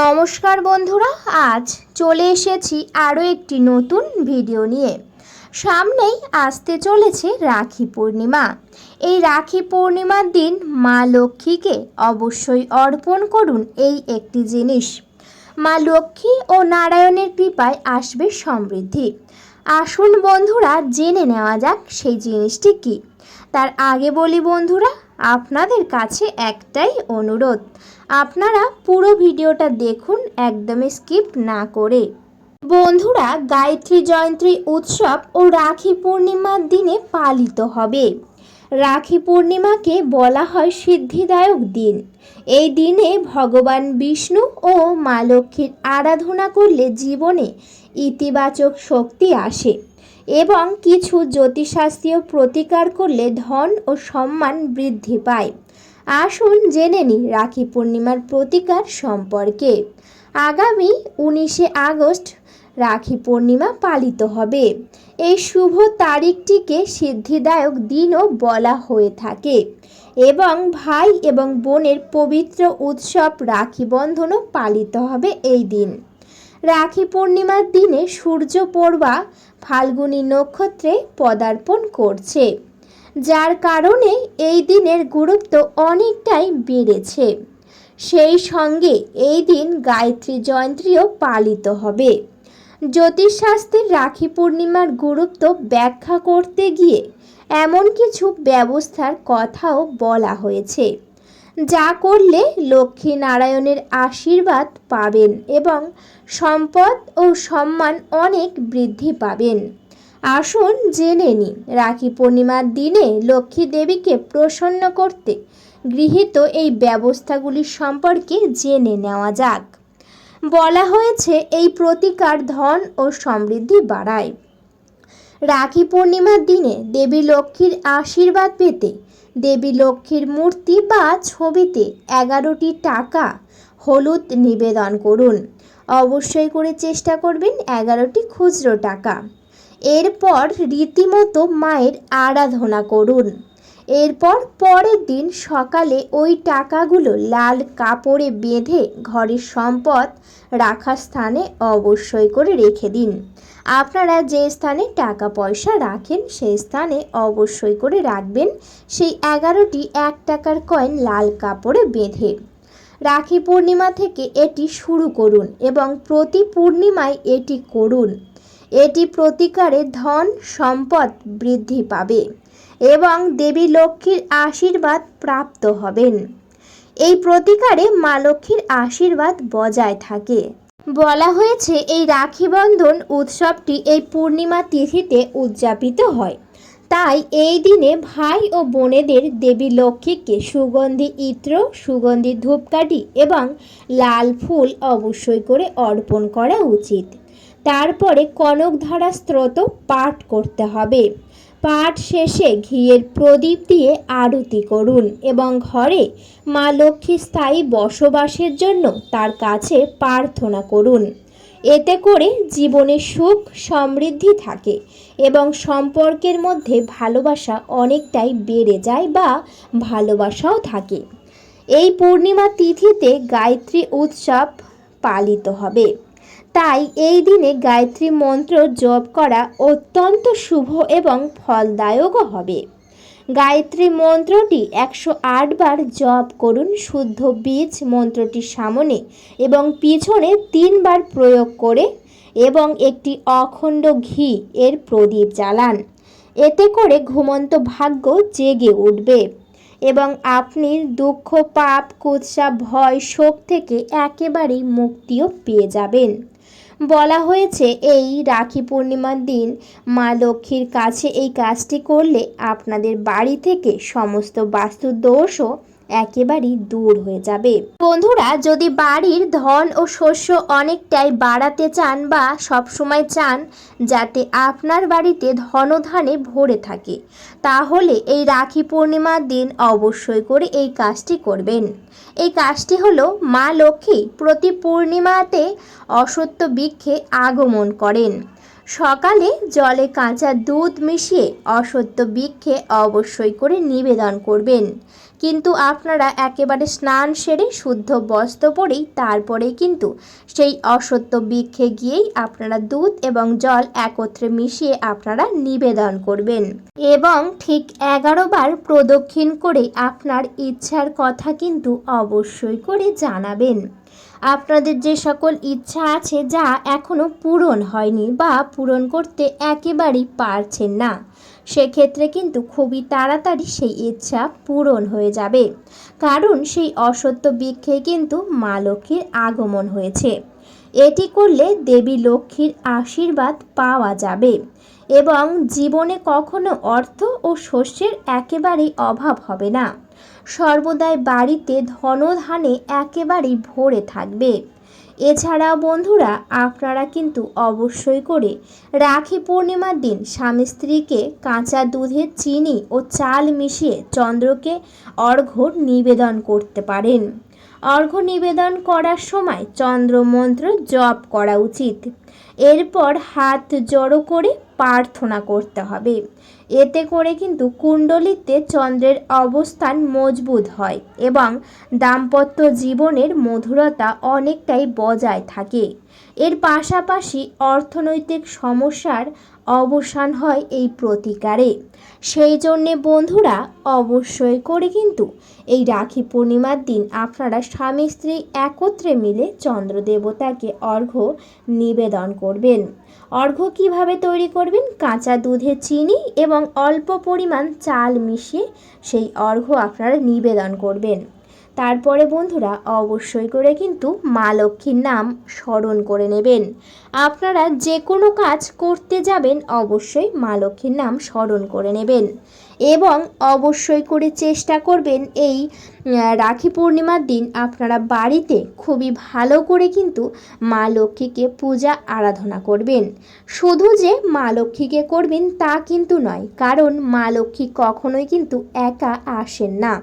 নমস্কার বন্ধুরা, আজ চলে এসেছি আরও একটি নতুন ভিডিও নিয়ে। সামনেই আসতে চলেছে রাখি পূর্ণিমা। এই রাখি পূর্ণিমার দিন মা লক্ষ্মীকে অবশ্যই অর্পণ করুন এই একটি জিনিস। মা লক্ষ্মী ও নারায়ণের কৃপায় আসবে সমৃদ্ধি। আসুন বন্ধুরা, জেনে নেওয়া যাক সেই জিনিসটি কি। তার আগে বলি বন্ধুরা আপনাদের কাছে একটাই অনুরোধ। আপনারা পুরো ভিডিওটা দেখুন, একদমই স্কিপ না করে। বন্ধুরা, গায়ত্রী জয়ন্তী উৎসব ও রাখি পূর্ণিমার দিনে পালিত হবে। রাখি পূর্ণিমাকে বলা হয় সিদ্ধিদায়ক দিন। এই দিনে ভগবান বিষ্ণু ও মা লক্ষ্মীর আরাধনা করলে জীবনে ইতিবাচক শক্তি আসে। এবং কিছু জ্যোতিষশাস্ত্রীয় প্রতিকার করলে ধন ও সম্মান বৃদ্ধি পায়। আসুন জেনে নিই রাখি পূর্ণিমার প্রতিকার সম্পর্কে। আগামী উনিশে আগস্ট রাখি পূর্ণিমা পালিত হবে। এই শুভ তারিখটিকে সিদ্ধিদায়ক দিনও বলা হয়ে থাকে এবং ভাই এবং বোনের পবিত্র উৎসব রাখি বন্ধনও পালিত হবে এই দিন। রাখি পূর্ণিমার দিনে সূর্য পূর্বা ফাল্গুনী নক্ষত্রে পদার্পণ করছে। যার কারণে এই দিনের গুরুত্ব অনেকটাই বেড়েছে। সেই সঙ্গে এই দিন গায়ত্রী জয়ন্তীও পালিত হবে। জ্যোতিষশাস্ত্রের রাখি পূর্ণিমার গুরুত্ব ব্যাখ্যা করতে গিয়ে এমন কিছু ব্যবস্থার কথাও বলা হয়েছে। যা করলে লক্ষ্মী নারায়ণের আশীর্বাদ পাবেন এবং সম্পদ ও সম্মান অনেক বৃদ্ধি পাবেন। আসুন জেনে নিই, রাখি পূর্ণিমার দিনে লক্ষ্মী দেবীকে প্রসন্ন করতে গৃহীত এই ব্যবস্থাগুলি সম্পর্কে জেনে নেওয়া যাক। বলা হয়েছে, এই প্রতিকার ধন ও সমৃদ্ধি বাড়ায়। রাখি পূর্ণিমার দিনে দেবী লক্ষ্মীর আশীর্বাদ পেতে দেবী লক্ষ্মীর মূর্তি বা ছবিতে এগারোটি টাকা হলুদ নিবেদন করুন। অবশ্যই করে চেষ্টা করবেন এগারোটি খুচরো টাকা। এরপর রীতিমতো মায়ের আরাধনা করুন। এরপর পরের দিন সকালে ওই টাকাগুলো লাল কাপড়ে বেঁধে ঘরের সম্পদ রাখার স্থানে অবশ্যই করে রেখে দিন। আপনারা যে স্থানে টাকা পয়সা রাখেন, সেই স্থানে অবশ্যই করে রাখবেন। সেই এগারোটি এক টাকার কয়েন লাল কাপড়ে বেঁধে। রাখি পূর্ণিমা থেকে এটি শুরু করুন এবং প্রতি পূর্ণিমায় এটি করুন। এটি প্রতিকারে ধন সম্পদ বৃদ্ধি পাবে। এবং দেবী লক্ষ্মীর আশীর্বাদ প্রাপ্ত হবেন। এই প্রতিকারে মা লক্ষ্মীর আশীর্বাদ বজায় থাকে। বলা হয়েছে, এই রাখি বন্ধন উৎসবটি এই পূর্ণিমা তিথিতে উদযাপিত হয়। তাই এই দিনে ভাই ও বোনেদের দেবী লক্ষ্মীকে সুগন্ধি ইত্র, সুগন্ধি ধূপকাঠি এবং লাল ফুল অবশ্যই করে অর্পণ করা উচিত। তারপরে কনকধারা স্ত্রোত পাঠ করতে হবে। পাঠ শেষে ঘিয়ের প্রদীপ দিয়ে আরতি করুন এবং ঘরে মা লক্ষ্মী স্থায়ী বসবাসের জন্য তার কাছে প্রার্থনা করুন। এতে করে জীবনে সুখ, সমৃদ্ধি থাকে এবং সম্পর্কের মধ্যে ভালোবাসা অনেকটাই বেড়ে যায় বা ভালোবাসাও থাকে। এই পূর্ণিমা তিথিতে গায়ত্রী উৎসব পালিত হবে। তাই এই দিনে গায়ত্রী মন্ত্র জপ করা অত্যন্ত শুভ এবং ফলদায়কও হবে। গায়ত্রী মন্ত্রটি একশো বার জপ করুন শুদ্ধ বীজ মন্ত্রটির সামনে এবং পিছনে তিনবার প্রয়োগ করে এবং একটি অখণ্ড ঘি এর প্রদীপ জ্বালান। এতে করে ঘুমন্ত ভাগ্য জেগে উঠবে এবং আপনি দুঃখ, পাপ, কুৎসা, ভয়, শোক থেকে একেবারেই মুক্তিও পেয়ে যাবেন। বলা হয়েছে, এই রাখি পূর্ণিমার দিন মা লক্ষ্মীর কাছে এই কাজটি করলে আপনাদের বাড়ি থেকে সমস্ত বাস্তু দোষও একেবারেই দূর হয়ে যাবে। বন্ধুরা, যদি বাড়ির ধন ও শস্য অনেকটাই বাড়াতে চান বা সবসময় চান যাতে আপনার বাড়িতে ধনধানে ভরে থাকে, তাহলে এই রাখি পূর্ণিমার দিন অবশ্যই করে এই কাজটি করবেন। এই কাজটি হলো মা লক্ষ্মী প্রতি পূর্ণিমাতে অসত্য বৃক্ষে আগমন করেন। সকালে জলে কাঁচা দুধ মিশিয়ে অসত্য বৃক্ষে অবশ্যই করে নিবেদন করবেন। কিন্তু আপনারা একেবারে স্নান সেরে শুদ্ধ বস্ত্র পরেই তারপরে কিন্তু সেই অসত্য বৃক্ষে গিয়েই আপনারা দুধ এবং জল একত্রে মিশিয়ে আপনারা নিবেদন করবেন। এবং ঠিক এগারো বার প্রদক্ষিণ করে আপনার ইচ্ছার কথা কিন্তু অবশ্যই করে জানাবেন। আপনাদের যে সকল ইচ্ছা আছে যা এখনও পূরণ হয়নি বা পূরণ করতে একেবারেই পারছেন না, সেক্ষেত্রে কিন্তু খুবই তাড়াতাড়ি সেই ইচ্ছা পূরণ হয়ে যাবে। কারণ সেই অসত্য বৃক্ষে কিন্তু মা লক্ষ্মীর আগমন হয়েছে। এটি করলে দেবী লক্ষ্মীর আশীর্বাদ পাওয়া যাবে এবং জীবনে কখনো অর্থ ও শস্যের একেবারেই অভাব হবে না। সর্বদাই বাড়িতে ধনধানে একেবারেই ভরে থাকবে। এছাড়াও বন্ধুরা, আপনারা কিন্তু অবশ্যই করে রাখি পূর্ণিমার দিন স্বামী স্ত্রীকে কাঁচা দুধে চিনি ও চাল মিশিয়ে চন্দ্রকে অর্ঘ্য নিবেদন করতে পারেন। অর্ঘ্য নিবেদন করার সময় চন্দ্র মন্ত্র জপ করা উচিত। এরপর হাত জড়ো করে প্রার্থনা করতে হবে। এতে করে কিন্তু কুণ্ডলিতে চন্দ্রের অবস্থান মজবুত হয় এবং দাম্পত্য জীবনের মধুরতা অনেকটাই বজায় থাকে। এর পাশাপাশি অর্থনৈতিক সমস্যার অবসান হয় এই প্রতিকারে। সেই জন্যে বন্ধুরা, অবশ্যই করে কিন্তু এই রাখি পূর্ণিমার দিন আপনারা স্বামী স্ত্রী একত্রে মিলে চন্দ্র দেবতাকে অর্ঘ্য নিবেদন করবেন। অর্ঘ্য কীভাবে তৈরি করবেন? কাঁচা দুধে চিনি এবং অল্প পরিমাণ চাল মিশিয়ে সেই অর্ঘ্য আপনারা নিবেদন করবেন। তারপরে বন্ধুরা অবশ্যই করে কিন্তু মা লক্ষ্মীর নাম স্মরণ করে নেবেন। আপনারা যে কোনো কাজ করতে যাবেন, অবশ্যই মা লক্ষ্মীর নাম স্মরণ করে নেবেন। এবং অবশ্যই করে চেষ্টা করবেন এই রাখি পূর্ণিমার দিন আপনারা বাড়িতে খুবই ভালো করে কিন্তু মা লক্ষ্মীকে পূজা আরাধনা করবেন। শুধু যে মা লক্ষ্মীকে করবেন তা কিন্তু নয়, কারণ মা লক্ষ্মী কখনোই কিন্তু একা আসেন না।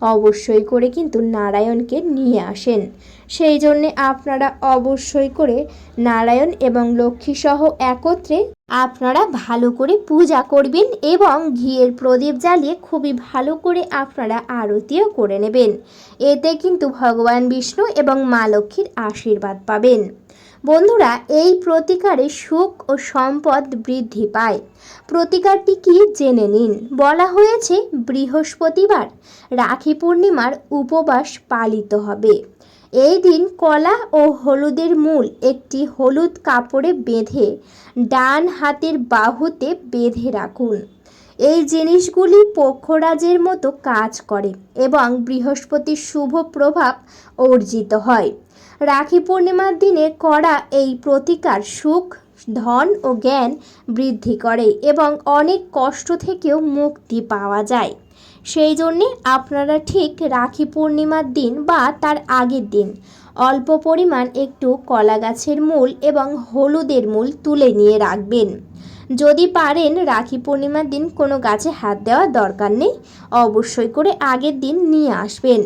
অবশ্যই করে কিন্তু নারায়ণকে নিয়ে আসেন। সেই জন্যে আপনারা অবশ্যই করে নারায়ণ এবং লক্ষ্মী সহ একত্রে আপনারা ভালো করে পূজা করবেন এবং ঘিয়ের প্রদীপ জ্বালিয়ে খুবই ভালো করে আপনারা আরতিও করে নেবেন। এতে কিন্তু ভগবান বিষ্ণু এবং মা লক্ষ্মীর আশীর্বাদ পাবেন। বন্ধুরা, এই প্রতিকারে সুখ ও সম্পদ বৃদ্ধি পায়। প্রতিকারটি কি জেনে নিন। বলা হয়েছে, বৃহস্পতিবার রাখি পূর্ণিমার উপবাস পালিত হবে। এই দিন কলা ও হলুদের মূল একটি হলুদ কাপড়ে বেঁধে ডান হাতের বাহুতে বেঁধে রাখুন। এই জিনিসগুলি পক্ষরাজের মতো কাজ করে এবং বৃহস্পতির শুভ প্রভাব অর্জিত হয়। রাখি পূর্ণিমার দিনে করা এই প্রতিকার সুখ, ধন ও জ্ঞান বৃদ্ধি করে এবং অনেক কষ্ট থেকেও মুক্তি পাওয়া যায়। সেই জন্যে আপনারা ঠিক রাখি পূর্ণিমার দিন বা তার আগের দিন অল্প পরিমাণ একটু কলা গাছের মূল এবং হলুদের মূল তুলে নিয়ে রাখবেন। যদি পারেন রাখি পূর্ণিমার দিন কোনো গাছে হাত দেওয়ার দরকার নেই, অবশ্যই করে আগের দিন নিয়ে আসবেন।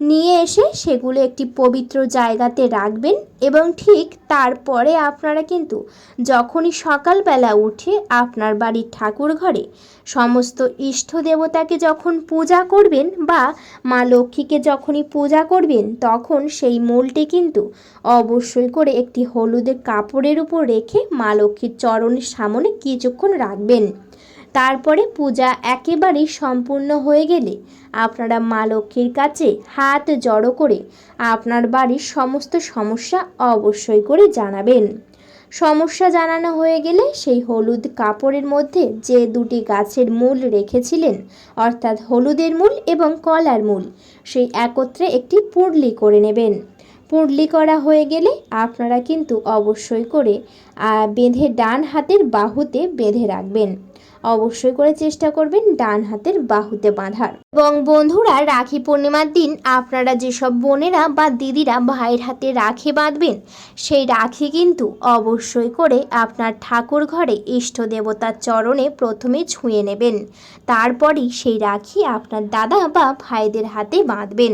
নিয়ে এসে সেগুলো একটি পবিত্র জায়গাতে রাখবেন এবং ঠিক তারপরে আপনারা কিন্তু যখনই সকালবেলা উঠে আপনার বাড়ির ঠাকুর ঘরে সমস্ত ইষ্ট দেবতাকে যখন পূজা করবেন বা মা লক্ষ্মীকে যখনই পূজা করবেন, তখন সেই মূলটি কিন্তু অবশ্যই করে একটি হলুদের কাপড়ের উপর রেখে মা লক্ষ্মীর চরণের সামনে কিছুক্ষণ রাখবেন। তারপরে পূজা একেবারেই সম্পূর্ণ হয়ে গেলে আপনারা মা লক্ষ্মীর কাছে হাত জড়ো করে আপনার বাড়ির সমস্ত সমস্যা অবশ্যই করে জানাবেন। সমস্যা জানানো হয়ে গেলে সেই হলুদ কাপড়ের মধ্যে যে দুটি গাছের মূল রেখেছিলেন, অর্থাৎ হলুদের মূল এবং কলার মূল, সেই একত্রে একটি পুরলি করে নেবেন। পুরলি করা হয়ে গেলে আপনারা কিন্তু অবশ্যই করে বেঁধে ডান হাতের বাহুতে বেঁধে রাখবেন। অবশ্যই করে চেষ্টা করবেন ডান হাতের বাহুতে বাঁধার। এবং বন্ধুরা, রাখি পূর্ণিমার দিন আপনারা যেসব বোনেরা বা দিদিরা ভাইয়ের হাতে রাখি বাঁধবেন, সেই রাখি কিন্তু অবশ্যই করে আপনার ঠাকুর ঘরে ইষ্ট দেবতার চরণে প্রথমে ছুঁয়ে নেবেন। তারপরই সেই রাখি আপনার দাদা বা ভাইদের হাতে বাঁধবেন।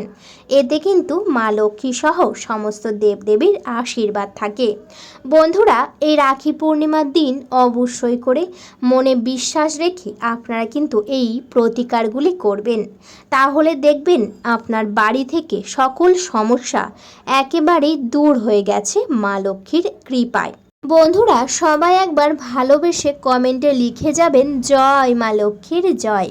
এতে কিন্তু মা লক্ষ্মী সহ সমস্ত দেবদেবীর আশীর্বাদ থাকে। বন্ধুরা, এই রাখি পূর্ণিমার দিন অবশ্যই করে মনে বিশ্বাস বিশ্বাস রেখে আপনারা কিন্তু এই প্রতিকারগুলি করবেন। তাহলে দেখবেন আপনার বাড়ি থেকে সকল সমস্যা একেবারেই দূর হয়ে গেছে মা লক্ষ্মীর কৃপায়। বন্ধুরা, সবাই একবার ভালোবেসে কমেন্টে লিখে যাবেন, জয় মা লক্ষ্মীর জয়।